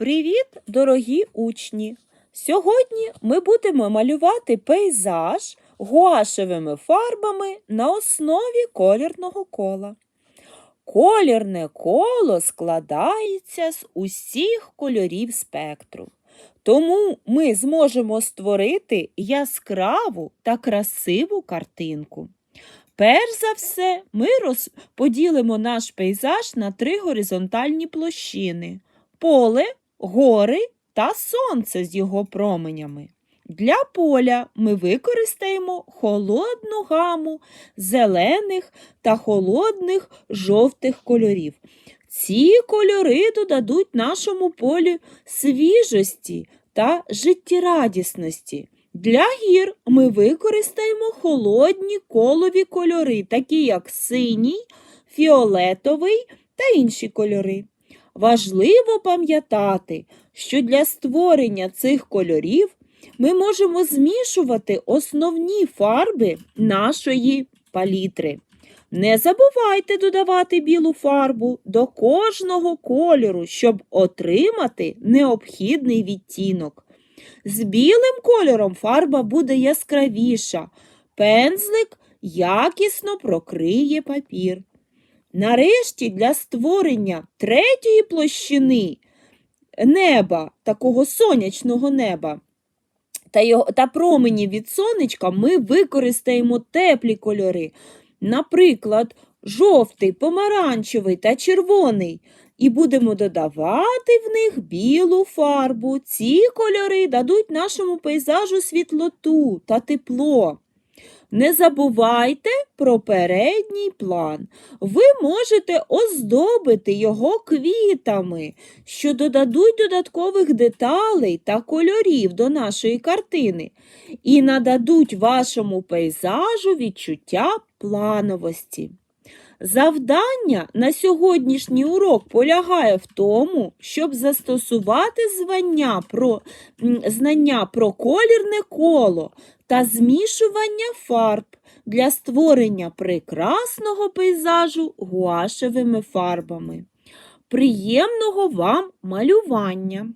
Привіт, дорогі учні! Сьогодні ми будемо малювати пейзаж гуашевими фарбами на основі колірного кола. Колірне коло складається з усіх кольорів спектру. Тому ми зможемо створити яскраву та красиву картинку. Перш за все, ми розподілимо наш пейзаж на три горизонтальні площини поле, гори та сонце з його променями. Для поля ми використаємо холодну гаму зелених та холодних жовтих кольорів. Ці кольори додадуть нашому полю свіжості та життєрадісності. Для гір ми використаємо холодні колові кольори, такі як синій, фіолетовий та інші кольори. Важливо пам'ятати, що для створення цих кольорів ми можемо змішувати основні фарби нашої палітри. Не забувайте додавати білу фарбу до кожного кольору, щоб отримати необхідний відтінок. З білим кольором фарба буде яскравіша, пензлик якісно прокриє папір. Нарешті для створення третьої площини неба, такого сонячного неба, та, його, та промені від сонечка ми використаємо теплі кольори, наприклад, жовтий, помаранчевий та червоний. І будемо додавати в них білу фарбу. Ці кольори дадуть нашому пейзажу світлоту та тепло. Не забувайте про передній план. Ви можете оздобити його квітами, що додадуть додаткових деталей та кольорів до нашої картини і нададуть вашому пейзажу відчуття плановості. Завдання на сьогоднішній урок полягає в тому, щоб застосувати звання про, знання про колірне коло та змішування фарб для створення прекрасного пейзажу гуашевими фарбами. Приємного вам малювання!